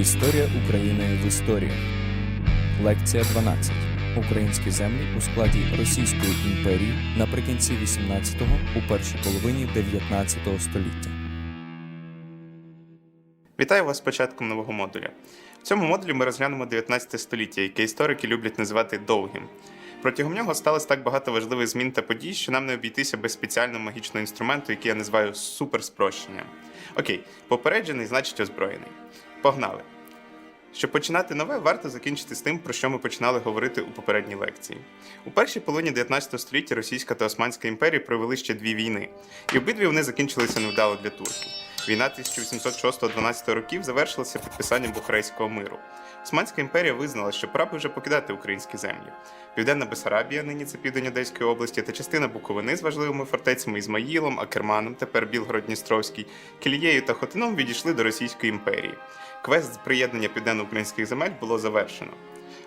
Історія України в історії. Лекція 12. Українські землі у складі Російської імперії наприкінці 18-го, у першій половині 19 століття. Вітаю вас з початком нового модуля. В цьому модулі ми розглянемо 19 століття, яке історики люблять називати довгим. Протягом нього сталося так багато важливих змін та подій, що нам не обійтися без спеціального магічного інструменту, який я називаю суперспрощенням. Окей, попереджений, значить озброєний. Погнали! Щоб починати нове, варто закінчити з тим, про що ми починали говорити у попередній лекції. У першій половині 19 століття Російська та Османська імперії провели ще дві війни, і обидві вони закінчилися невдало для турків. Війна 1806-12 років завершилася підписанням Бухарейського миру. Османська імперія визнала, що пора вже покидати українські землі. Південна Бесарабія, нині це південь Одеської області, та частина Буковини з важливими фортецями Ізмаїлом, Акерманом, тепер Білгород-Дністровський, Кілією та Хотином відійшли до Російської імперії. Квест з приєднання південно-українських земель було завершено.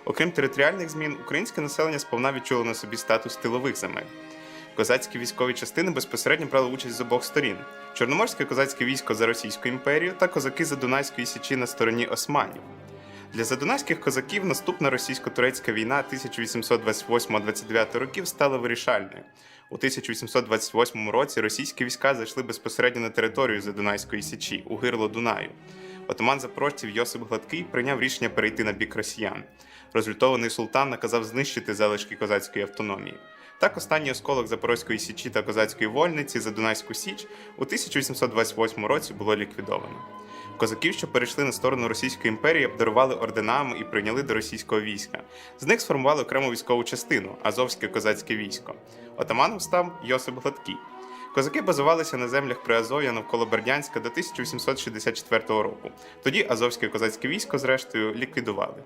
Окрім територіальних змін, українське населення сповна відчуло на собі статус тилових земель. Козацькі військові частини безпосередньо брали участь з обох сторін: Чорноморське козацьке військо за Російську імперію та козаки за Дунайської січі на стороні османів. Для задунайських козаків наступна російсько-турецька війна 1828-29 років стала вирішальною. У 1828 році російські війська зайшли безпосередньо на територію Задунайської січі у гирло Дунаю. Отаман запорожців Йосип Гладкий прийняв рішення перейти на бік росіян. Розлютований султан наказав знищити залишки козацької автономії. Так, останній осколок Запорозької січі та козацької вольниці за Дунайську Січ у 1828 році було ліквідовано. Козаків, що перейшли на сторону Російської імперії, обдарували орденами і прийняли до російського війська. З них сформували окрему військову частину Азовське козацьке військо. Отаманом став Йосип Гладкий. Козаки базувалися на землях Приазов'я навколо Бердянська до 1864 року. Тоді Азовське козацьке військо, зрештою, ліквідували.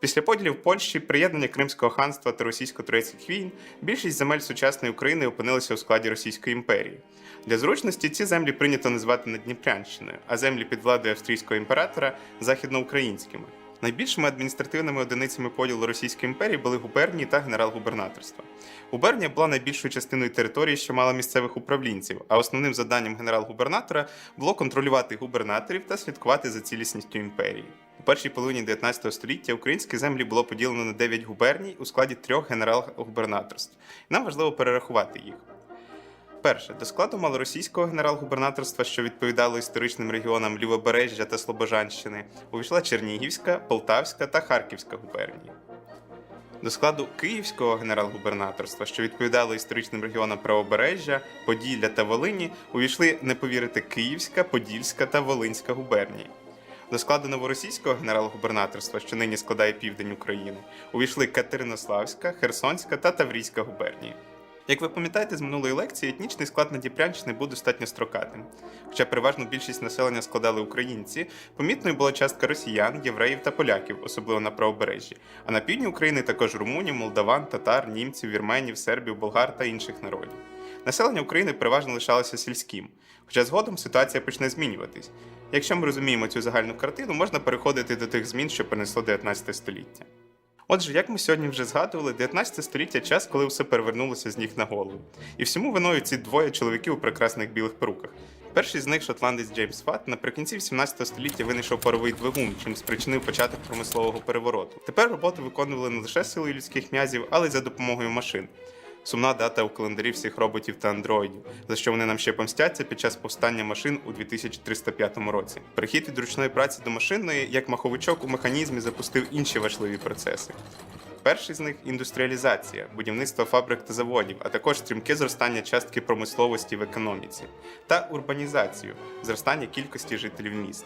Після поділів Польщі, приєднання Кримського ханства та російсько-турецьких війн, більшість земель сучасної України опинилися у складі Російської імперії. Для зручності ці землі прийнято називати Надніпрянщиною, а землі під владою австрійського імператора західноукраїнськими. Найбільшими адміністративними одиницями поділу Російської імперії були губернії та генерал-губернаторства. Губернія була найбільшою частиною території, що мала місцевих управлінців, а основним завданням генерал-губернатора було контролювати губернаторів та слідкувати за цілісністю імперії. У першій половині 19 століття українські землі було поділено на 9 губерній у складі трьох генерал-губернаторств. Нам важливо перерахувати їх. Перше, до складу малоросійського генерал-губернаторства, що відповідало історичним регіонам Лівобережжя та Слобожанщини, увійшла Чернігівська, Полтавська та Харківська губернії. До складу Київського генерал-губернаторства, що відповідало історичним регіонам Правобережжя, Поділля та Волині, увійшли не повірити Київська, Подільська та Волинська губернії. До складу новоросійського генерал-губернаторства, що нині складає південь України, увійшли Катеринославська, Херсонська та Таврійська губернії. Як ви пам'ятаєте з минулої лекції, етнічний склад Надніпрянщини був достатньо строкатим. Хоча переважну більшість населення складали українці, помітною була частка росіян, євреїв та поляків, особливо на правобережжі. А на півдні України також румунів, молдаван, татар, німців, вірменів, сербів, болгар та інших народів. Населення України переважно лишалося сільським, хоча згодом ситуація почне змінюватись. Якщо ми розуміємо цю загальну картину, можна переходити до тих змін, що принесло 19 століття. Отже, як ми сьогодні вже згадували, 19 століття час, коли все перевернулося з ніг на голову. І всьому виною ці двоє чоловіків у прекрасних білих перуках. Перший з них, шотландець Джеймс Фат, наприкінці 18 століття винайшов паровий двигун, чим спричинив початок промислового перевороту. Тепер роботи виконували не лише силою людських м'язів, але й за допомогою машин. Сумна дата у календарі всіх роботів та андроїдів, за що вони нам ще помстяться під час повстання машин у 2305 році. Перехід від ручної праці до машинної, як маховичок у механізмі, запустив інші важливі процеси. Перший з них індустріалізація, будівництво фабрик та заводів, а також стрімке зростання частки промисловості в економіці, та урбанізацію зростання кількості жителів міст.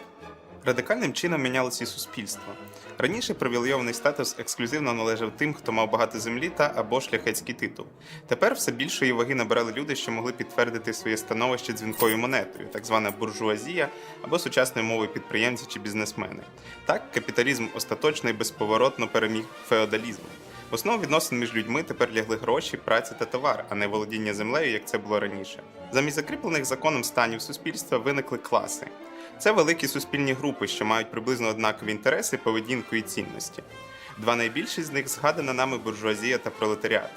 Радикальним чином мінялося і суспільство. Раніше привілейований статус ексклюзивно належав тим, хто мав багато землі та або шляхетський титул. Тепер все більшої ваги набирали люди, що могли підтвердити своє становище дзвінкою монетою, так звана буржуазія або сучасною мовою підприємці чи бізнесмени. Так, капіталізм остаточно і безповоротно переміг феодалізм. В основу відносин між людьми тепер лягли гроші, праця та товар, а не володіння землею, як це було раніше. Замість закріплених законом станів суспільства виникли класи. Це великі суспільні групи, що мають приблизно однакові інтереси, поведінку і цінності. Два найбільші з них згадана нами буржуазія та пролетаріат.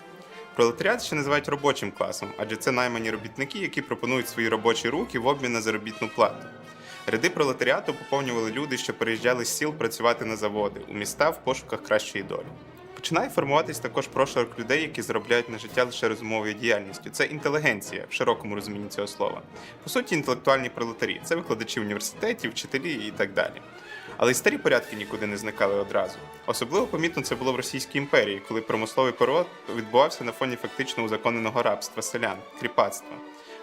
Пролетаріат ще називають робочим класом, адже це наймані робітники, які пропонують свої робочі руки в обмін на заробітну плату. Ряди пролетаріату поповнювали люди, що переїжджали з сіл працювати на заводи у міста в пошуках кращої долі. Починає формуватись також прошарок людей, які заробляють на життя лише розумовою діяльністю. Це інтелігенція в широкому розумінні цього слова. По суті, інтелектуальні пролетарі це викладачі університетів, вчителі і так далі. Але й старі порядки нікуди не зникали одразу. Особливо помітно це було в Російській імперії, коли промисловий переворот відбувався на фоні фактично узаконеного рабства селян, кріпацтва.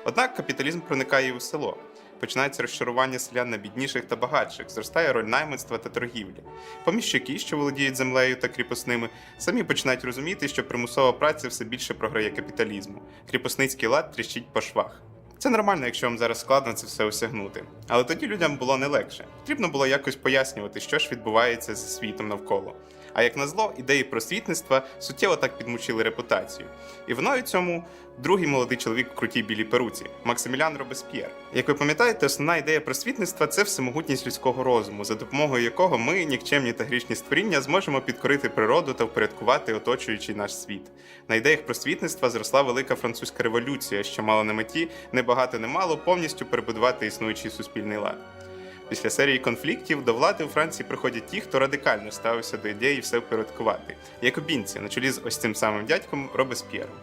Однак капіталізм проникає і у село. Починається розчарування селян на бідніших та багатших, зростає роль найманства та торгівлі. Поміщики, що володіють землею та кріпосними, самі починають розуміти, що примусова праця все більше програє капіталізму. Кріпосницький лад тріщить по швах. Це нормально, якщо вам зараз складно це все осягнути. Але тоді людям було не легше. Потрібно було якось пояснювати, що ж відбувається зі світом навколо. А як назло, ідеї просвітництва суттєво так підмучили репутацію. І виною цьому другий молодий чоловік в крутій білій перуці Максимілян Робесп'єр. Як ви пам'ятаєте, основна ідея просвітництва це всемогутність людського розуму, за допомогою якого ми, нікчемні та грішні створіння, зможемо підкорити природу та впорядкувати оточуючий наш світ. На ідеях просвітництва зросла велика французька революція, що мала на меті не багато не мало повністю перебудувати існуючий суспільний лад. Після серії конфліктів до влади у Франції приходять ті, хто радикально ставився до ідеї все впорядкувати, якобінці на чолі з ось цим самим дядьком Робесп'єром.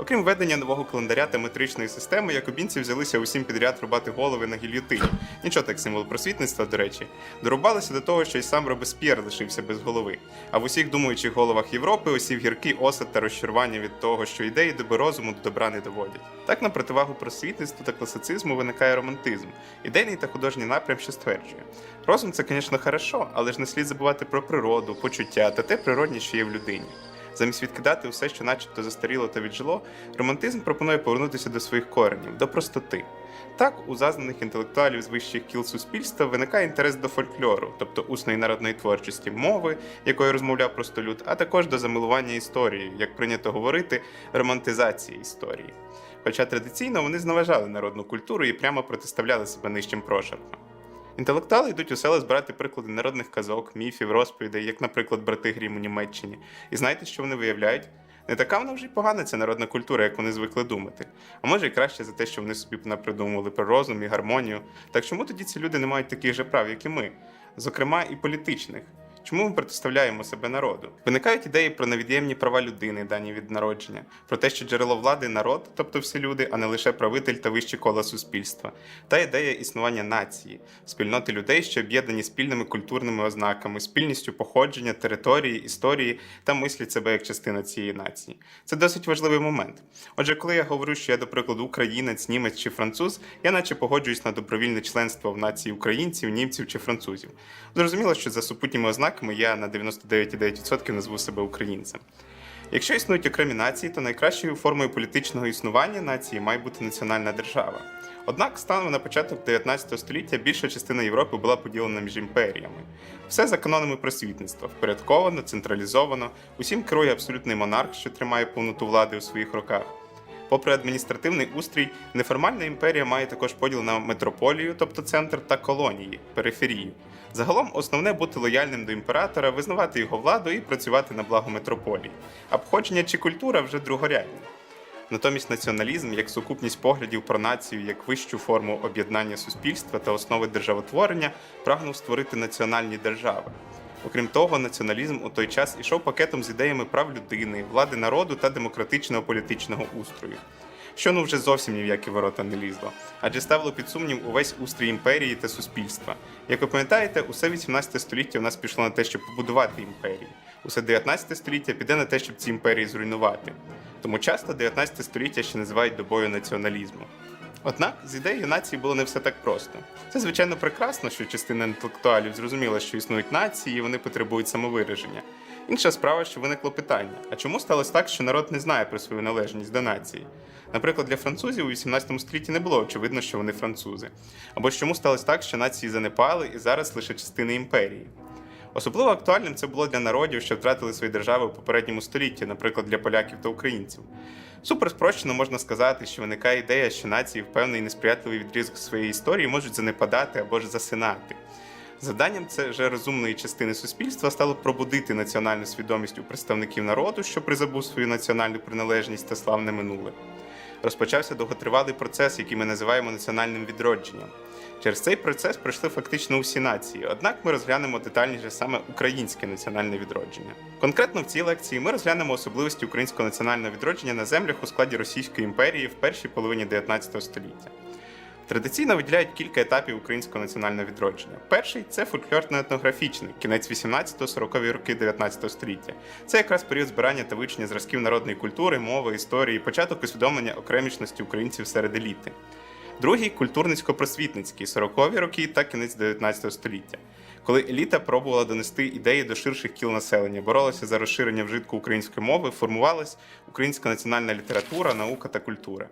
Окрім введення нового календаря та метричної системи, якобінці взялися усім підряд рубати голови на гільйотині. Нічого так символ просвітництва, до речі, дорубалися до того, що й сам Робесп'єр лишився без голови. А в усіх думаючих головах Європи осів гіркий осад та розчарування від того, що ідеї доби розуму до добра не доводять. Так на противагу просвітництву та класицизму виникає романтизм, ідейний та художній напрям, що стверджує. Розум це, звісно, хорошо, але ж не слід забувати про природу, почуття та те природні, що є в людині. Замість відкидати усе, що начебто застаріло та віджило, романтизм пропонує повернутися до своїх коренів, до простоти. Так, у зазнаних інтелектуалів з вищих кіл суспільства виникає інтерес до фольклору, тобто усної народної творчості, мови, якою розмовляв простолюд, а також до замилування історією, як прийнято говорити, романтизації історії. Хоча традиційно вони зневажали народну культуру і прямо протиставляли себе нижчим прошаркам. Інтелектуали йдуть у села збирати приклади народних казок, міфів, розповідей, як, наприклад, брати Грім у Німеччині. І знаєте, що вони виявляють? Не така вона вже й погана ця народна культура, як вони звикли думати. А може і краще за те, що вони собі напридумували про розум і гармонію. Так чому тоді ці люди не мають таких же прав, як і ми, зокрема і політичних? Чому ми протиставляємо себе народу? Виникають ідеї про невід'ємні права людини, дані від народження, про те, що джерело влади народ, тобто всі люди, а не лише правитель та вищі кола суспільства, та ідея існування нації, спільноти людей, що об'єднані спільними культурними ознаками, спільністю походження, території, історії та мислять себе як частина цієї нації. Це досить важливий момент. Отже, коли я говорю, що я, до прикладу, українець, німець чи француз, я наче погоджуюсь на добровільне членство в нації українців, німців чи французів. Зрозуміло, що за супутніми ознаками я на 99,9% назву себе українцем. Якщо існують окремі нації, то найкращою формою політичного існування нації має бути національна держава. Однак, станом на початок 19 століття більша частина Європи була поділена між імперіями. Все за канонами просвітництва, впорядковано, централізовано, усім керує абсолютний монарх, що тримає повноту влади у своїх руках. Попри адміністративний устрій, неформальна імперія має також поділ на метрополію, тобто центр, та колонії, периферію. Загалом основне бути лояльним до імператора, визнавати його владу і працювати на благо метрополії. А походження чи культура вже другорядні. Натомість націоналізм як сукупність поглядів про націю як вищу форму об'єднання суспільства та основи державотворення прагнув створити національні держави. Окрім того, націоналізм у той час ішов пакетом з ідеями прав людини, влади народу та демократичного політичного устрою. Що ну вже зовсім ні в які ворота не лізло, адже ставило під сумнів увесь устрій імперії та суспільства. Як ви пам'ятаєте, усе 18 століття у нас пішло на те, щоб побудувати імперії. Усе 19 століття піде на те, щоб ці імперії зруйнувати. Тому часто 19 століття ще називають добою націоналізму. Однак з ідеєю нації було не все так просто. Це звичайно прекрасно, що частина інтелектуалів зрозуміла, що існують нації, і вони потребують самовираження. Інша справа, що виникло питання: а чому сталося так, що народ не знає про свою належність до нації? Наприклад, для французів у 18 столітті не було очевидно, що вони французи. Або чому сталося так, що нації занепали і зараз лише частини імперії? Особливо актуальним це було для народів, що втратили свої держави у попередньому столітті, наприклад, для поляків та українців. Супер спрощено можна сказати, що виникає ідея, що нації в певний несприятливий відрізок своєї історії можуть занепадати або ж засинати. Завданням це вже розумної частини суспільства стало пробудити національну свідомість у представників народу, що призабув свою національну приналежність та славне минуле. Розпочався довготривалий процес, який ми називаємо національним відродженням. Через цей процес пройшли фактично усі нації, однак ми розглянемо детальніше саме українське національне відродження. Конкретно в цій лекції ми розглянемо особливості українського національного відродження на землях у складі Російської імперії в першій половині 19 століття. Традиційно виділяють кілька етапів українського національного відродження. Перший це фольклорно-етнографічний, кінець 18-40 роки 19 століття. Це якраз період збирання та вивчення зразків народної культури, мови, історії, початок усвідомлення окремішності українців серед еліти. Другий культурницько-просвітницький 40-ві роки та кінець 19 століття, коли еліта пробувала донести ідеї до ширших кіл населення, боролася за розширення вжитку української мови, формувалась українська національна література, наука та культура.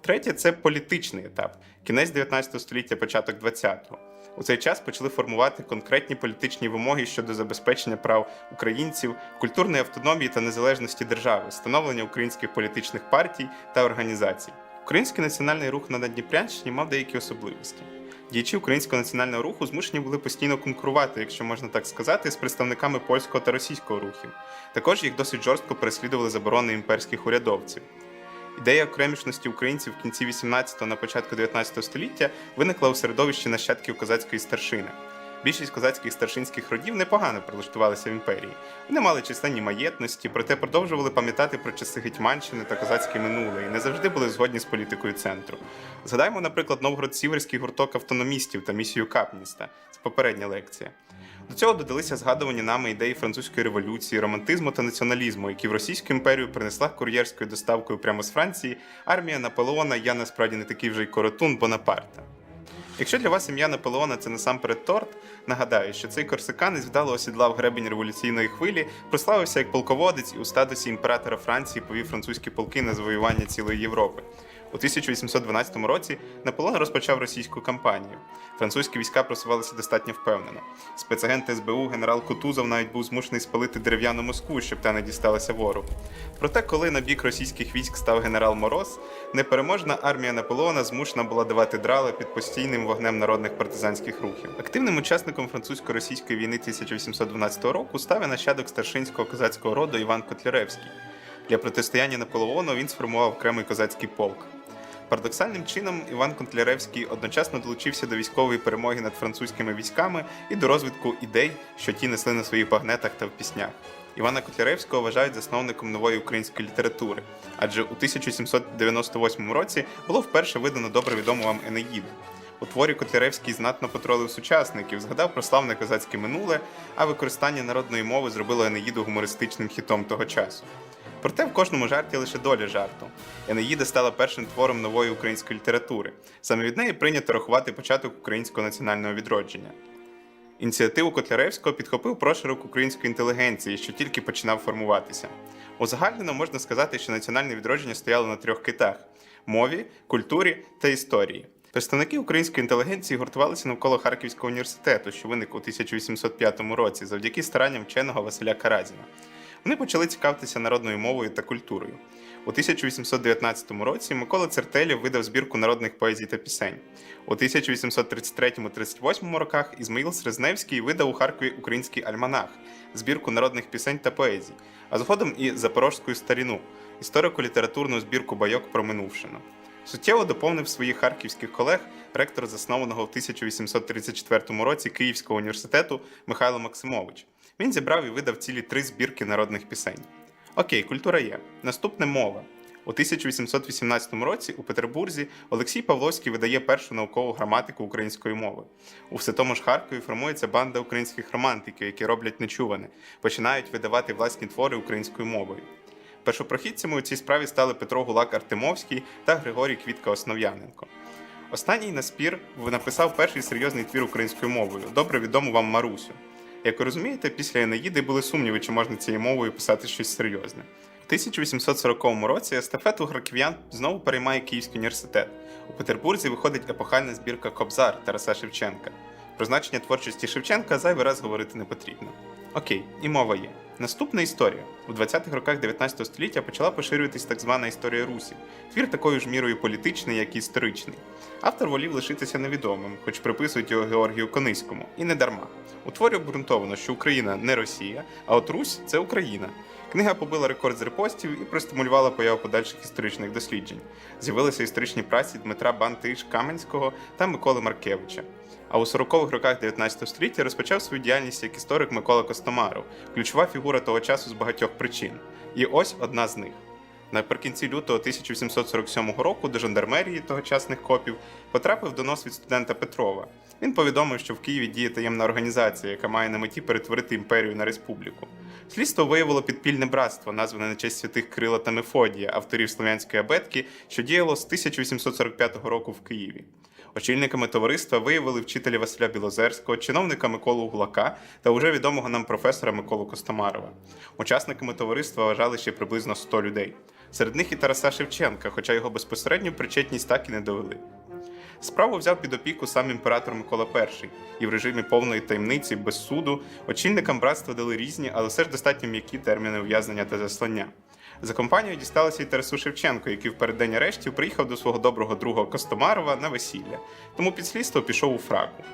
Третє це політичний етап, кінець 19 століття, початок 20-го. У цей час почали формувати конкретні політичні вимоги щодо забезпечення прав українців, культурної автономії та незалежності держави, становлення українських політичних партій та організацій. Український національний рух на Надніпрянщині мав деякі особливості. Діячі українського національного руху змушені були постійно конкурувати, якщо можна так сказати, з представниками польського та російського рухів. Також їх досить жорстко переслідували заборони імперських урядовців. Ідея окремішності українців в кінці 18-го на початку 19 століття виникла у середовищі нащадків козацької старшини. Більшість козацьких старшинських родів непогано прилаштувалися в імперії. Вони мали численні маєтності, проте продовжували пам'ятати про часи Гетьманщини та козацьке минуле і не завжди були згодні з політикою центру. Згадаємо, наприклад, Новгород-Сіверський гурток автономістів та місію Капніста. Це попередня лекція. До цього додалися згадувані нами ідеї французької революції, романтизму та націоналізму, які в Російську імперію принесла кур'єрською доставкою прямо з Франції армія Наполеона. Я насправді не такий вже й коротун Бонапарта. Якщо для вас ім'я Наполеона це насамперед торт, нагадаю, що цей корсиканець вдало осідлав гребень революційної хвилі, прославився як полководець і у статусі імператора Франції повів французькі полки на завоювання цілої Європи. У 1812 році Наполеон розпочав російську кампанію. Французькі війська просувалися достатньо впевнено. Спецагент СБУ генерал Кутузов навіть був змушений спалити дерев'яну Москву, щоб та не дісталася ворогу. Проте, коли на бік російських військ став генерал Мороз, непереможна армія Наполеона змушена була давати драла під постійним вогнем народних партизанських рухів. Активним учасником французько-російської війни 1812 року став і нащадок старшинського козацького роду Іван Котляревський. Для протистояння Наполеону він сформував окремий козацький полк. Парадоксальним чином Іван Контляревський одночасно долучився до військової перемоги над французькими військами і до розвитку ідей, що ті несли на своїх багнетах та в піснях. Івана Котляревського вважають засновником нової української літератури, адже у 1798 році було вперше видано добре відому вам Енеїду. У творі Котляревський знатно потролив сучасників, згадав про славне козацьке минуле, а використання народної мови зробило Енеїду гумористичним хітом того часу. Проте в кожному жарті лише доля жарту. Енеїда стала першим твором нової української літератури. Саме від неї прийнято рахувати початок українського національного відродження. Ініціативу Котляревського підхопив проширок української інтелігенції, що тільки починав формуватися. Узагальнено можна сказати, що національне відродження стояло на трьох китах: мові, культурі та історії. Представники української інтелігенції гуртувалися навколо Харківського університету, що виник у 1805 році, завдяки старанням вченого Василя Каразіна. Вони почали цікавитися народною мовою та культурою. У 1819 році Микола Цертелєв видав збірку народних поезій та пісень. У 1833-38 роках Ізмаїл Срезневський видав у Харкові український альманах, збірку народних пісень та поезій, а згодом і Запорожську старіну, історико-літературну збірку байок про минувшину. Суттєво доповнив своїх харківських колег ректор заснованого в 1834 році Київського університету Михайло Максимович. Він зібрав і видав цілі три збірки народних пісень. Окей, культура є. Наступне мова. У 1818 році у Петербурзі Олексій Павловський видає першу наукову граматику української мови. У все тому ж Харкові формується банда українських романтиків, які роблять нечуване, починають видавати власні твори українською мовою. Першопрохідцями у цій справі стали Петро Гулак Артемовський та Григорій Квітка Основ'яненко. Останній на спір написав перший серйозний твір українською мовою, добре відому вам Марусю. Як ви розумієте, після Енеїди були сумніви, чи можна цією мовою писати щось серйозне. У 1840 році естафету харків'ян знову переймає Київський університет. У Петербурзі виходить епохальна збірка Кобзар Тараса Шевченка. Про значення творчості Шевченка зайвий раз говорити не потрібно. Окей, і мова є. Наступна історія. У 20-х роках 19 століття почала поширюватись так звана історія Русі. Твір такою ж мірою політичний, як і історичний. Автор волів лишитися невідомим, хоч приписують його Георгію Кониському. І не дарма. У творі обґрунтовано, що Україна не Росія, а от Русь це Україна. Книга побила рекорд з репостів і простимулювала появу подальших історичних досліджень. З'явилися історичні праці Дмитра Бантиш Каменського та Миколи Маркевича. А у 40-х роках 19 століття розпочав свою діяльність як історик Микола Костомаров, ключова фігура того часу з багатьох причин. І ось одна з них. Наприкінці лютого 1847 року до жандармерії тогочасних копів потрапив донос від студента Петрова. Він повідомив, що в Києві діє таємна організація, яка має на меті перетворити імперію на республіку. Слідство виявило підпільне братство, назване на честь святих Крила та Мефодія, авторів слов'янської абетки, що діяло з 1845 року в Києві. Очільниками товариства виявили вчителя Василя Білозерського, чиновника Миколу Гулака та уже відомого нам професора Миколу Костомарова. Учасниками товариства вважали ще приблизно 100 людей. Серед них і Тараса Шевченка, хоча його безпосередню причетність так і не довели. Справу взяв під опіку сам імператор Микола І, і в режимі повної таємниці, без суду, очільникам братства дали різні, але все ж достатньо м'які терміни ув'язнення та заслання. За компанію дісталося і Тарасу Шевченко, який в переддень арештів приїхав до свого доброго друга Костомарова на весілля, тому під слідство пішов у фраку.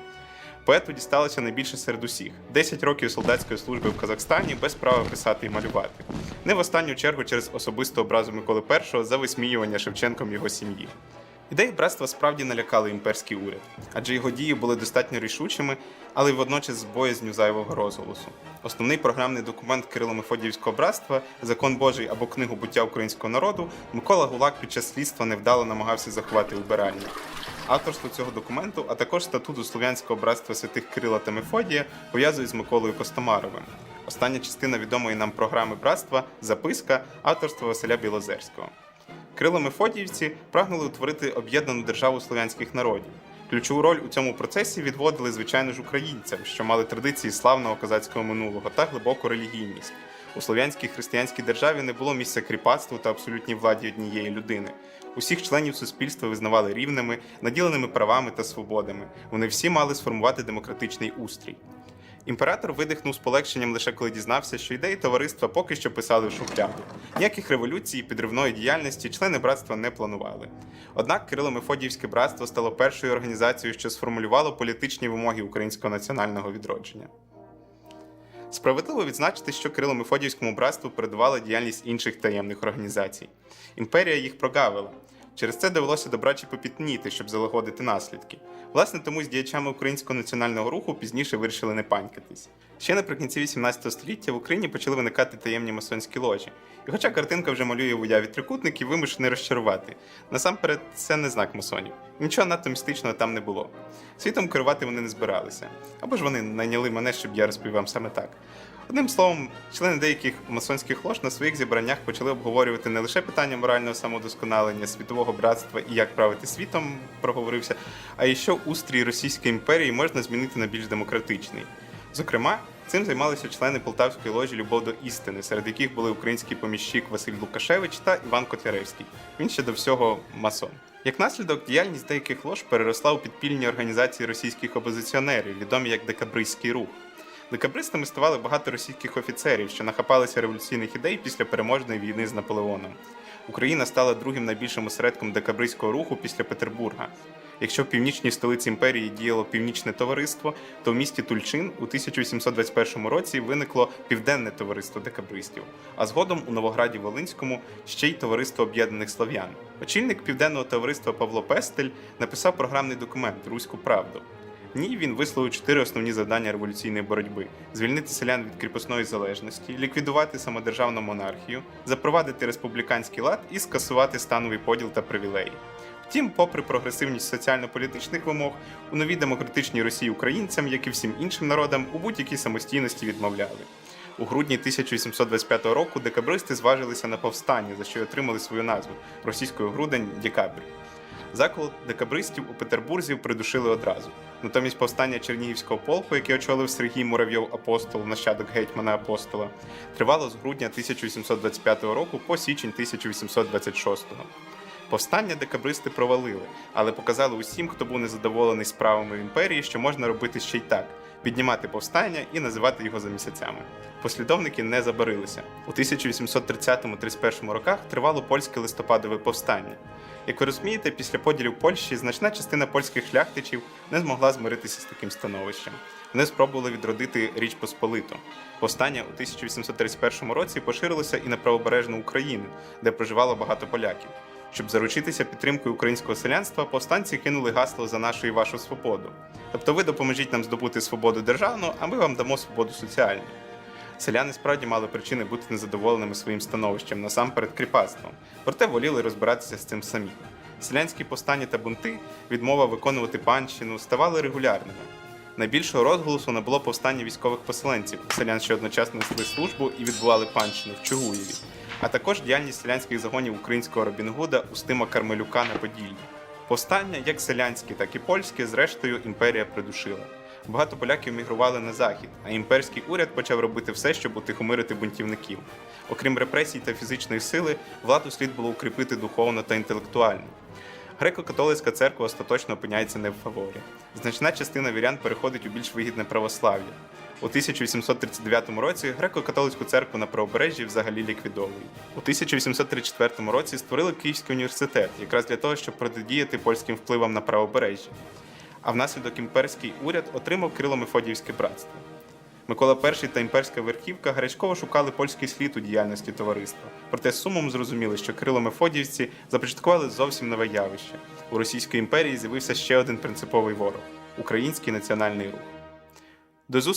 Поету дісталося найбільше серед усіх: 10 років солдатської служби в Казахстані без права писати і малювати. Не в останню чергу через особисту образу Миколи І за висміювання Шевченком його сім'ї. Ідеї братства справді налякали імперський уряд, адже його дії були достатньо рішучими, але й водночас з боязню зайвого розголосу. Основний програмний документ Кирило-Мефодіївського братства, закон Божий або книгу буття українського народу, Микола Гулак під час слідства невдало намагався заховати убиральні. Авторство цього документу, а також статуту Слов'янського братства святих Кирила та Мефодія пов'язують з Миколою Костомаровим. Остання частина відомої нам програми братства записка авторства Василя Білозерського. Крило Мефодіївці прагнули утворити об'єднану державу слов'янських народів. Ключову роль у цьому процесі відводили, звичайно ж, українцям, що мали традиції славного козацького минулого та глибоку релігійність. У слов'янській християнській державі не було місця кріпацтву та абсолютній владі однієї людини. Усіх членів суспільства визнавали рівними, наділеними правами та свободами. Вони всі мали сформувати демократичний устрій. Імператор видихнув з полегшенням лише коли дізнався, що ідеї товариства поки що писали в шухляду. Ніяких революцій підривної діяльності члени братства не планували. Однак Кирило Мефодіївське братство стало першою організацією, що сформулювало політичні вимоги українського національного відродження. Справедливо відзначити, що Кирило Мефодіївському братству передувала діяльність інших таємних організацій. Імперія їх прогавила. Через це довелося добраче попітніти, щоб залагодити наслідки. Власне, тому з діячами українського національного руху пізніше вирішили не панькатись. Ще наприкінці 18 століття в Україні почали виникати таємні масонські ложі. І хоча картинка вже малює в уяві трикутників, вимушений розчарувати. Насамперед, це не знак масонів. Нічого надто містичного там не було. Світом керувати вони не збиралися. Або ж вони найняли мене, щоб я розповів вам саме так. Одним словом, члени деяких масонських лож на своїх зібраннях почали обговорювати не лише питання морального самодосконалення, світового братства і як правити світом, проговорився, а й що устрій Російської імперії можна змінити на більш демократичний. Зокрема, цим займалися члени Полтавської ложі Любов до істини, серед яких були український поміщик Василь Лукашевич та Іван Котляревський. Він ще до всього масон. Як наслідок, діяльність деяких лож переросла у підпільні організації російських опозиціонерів, відомі як Декабристський рух. Декабристами ставали багато російських офіцерів, що нахапалися революційних ідей після переможної війни з Наполеоном. Україна стала другим найбільшим осередком декабристського руху після Петербурга. Якщо в північній столиці імперії діяло північне товариство, то в місті Тульчин у 1821 році виникло південне товариство декабристів, а згодом у Новограді Волинському ще й товариство об'єднаних слов'ян. Очільник південного товариства Павло Пестель написав програмний документ Руську правду. В ній він висловив чотири основні завдання революційної боротьби: звільнити селян від кріпосної залежності, ліквідувати самодержавну монархію, запровадити республіканський лад і скасувати становий поділ та привілеї. Втім, попри прогресивність соціально-політичних вимог, у новій демократичній Росії українцям, як і всім іншим народам, у будь-якій самостійності відмовляли. У грудні 1825 року декабристи зважилися на повстання, за що й отримали свою назву російською грудень Декабрь. Заколот декабристів у Петербурзі придушили одразу. Натомість повстання Чернігівського полку, яке очолив Сергій Муравйов Апостол, нащадок гетьмана Апостола, тривало з грудня 1825 року по січень 1826. Повстання декабристи провалили, але показали усім, хто був незадоволений справами в імперії, що можна робити ще й так: піднімати повстання і називати його за місяцями. Послідовники не забарилися. У 1830-31 роках тривало польське листопадове повстання. Як ви розумієте, після поділів Польщі значна частина польських шляхтичів не змогла змиритися з таким становищем. Вони спробували відродити Річ Посполиту. Повстання у 1831 році поширилося і на правобережну Україну, де проживало багато поляків. Щоб заручитися підтримкою українського селянства, повстанці кинули гасло за нашу і вашу свободу. Тобто ви допоможіть нам здобути свободу державну, а ми вам дамо свободу соціальну. Селяни справді мали причини бути незадоволеними своїм становищем, насамперед кріпацтвом, проте воліли розбиратися з цим самі. Селянські повстання та бунти, відмова виконувати панщину, ставали регулярними. Найбільшого розголосу набуло повстання військових поселенців, селян, що одночасно несли службу і відбували панщину в Чугуєві, а також діяльність селянських загонів українського Робін Гуда Устима Кармелюка на Поділлі. Повстання, як селянські, так і польські, зрештою імперія придушила. Багато поляків мігрували на захід, а імперський уряд почав робити все, щоб утихомирити бунтівників. Окрім репресій та фізичної сили, владу слід було укріпити духовно та інтелектуально. Греко-католицька церква остаточно опиняється не в фаворі. Значна частина вірян переходить у більш вигідне православ'я. У 1839 році греко-католицьку церкву на правобережжі взагалі ліквідовують. У 1834 році створили Київський університет, якраз для того, щоб протидіяти польським впливам на правобережжя. А внаслідок імперський уряд отримав Кирило-Мефодіївське братство. Микола І та імперська верхівка гарячково шукали польський слід у діяльності товариства. Проте сумом зрозуміли, що Кирило-Мефодіївці започаткували зовсім нове явище. У Російської імперії з'явився ще один принциповий ворог український національний рух. До зустрічі!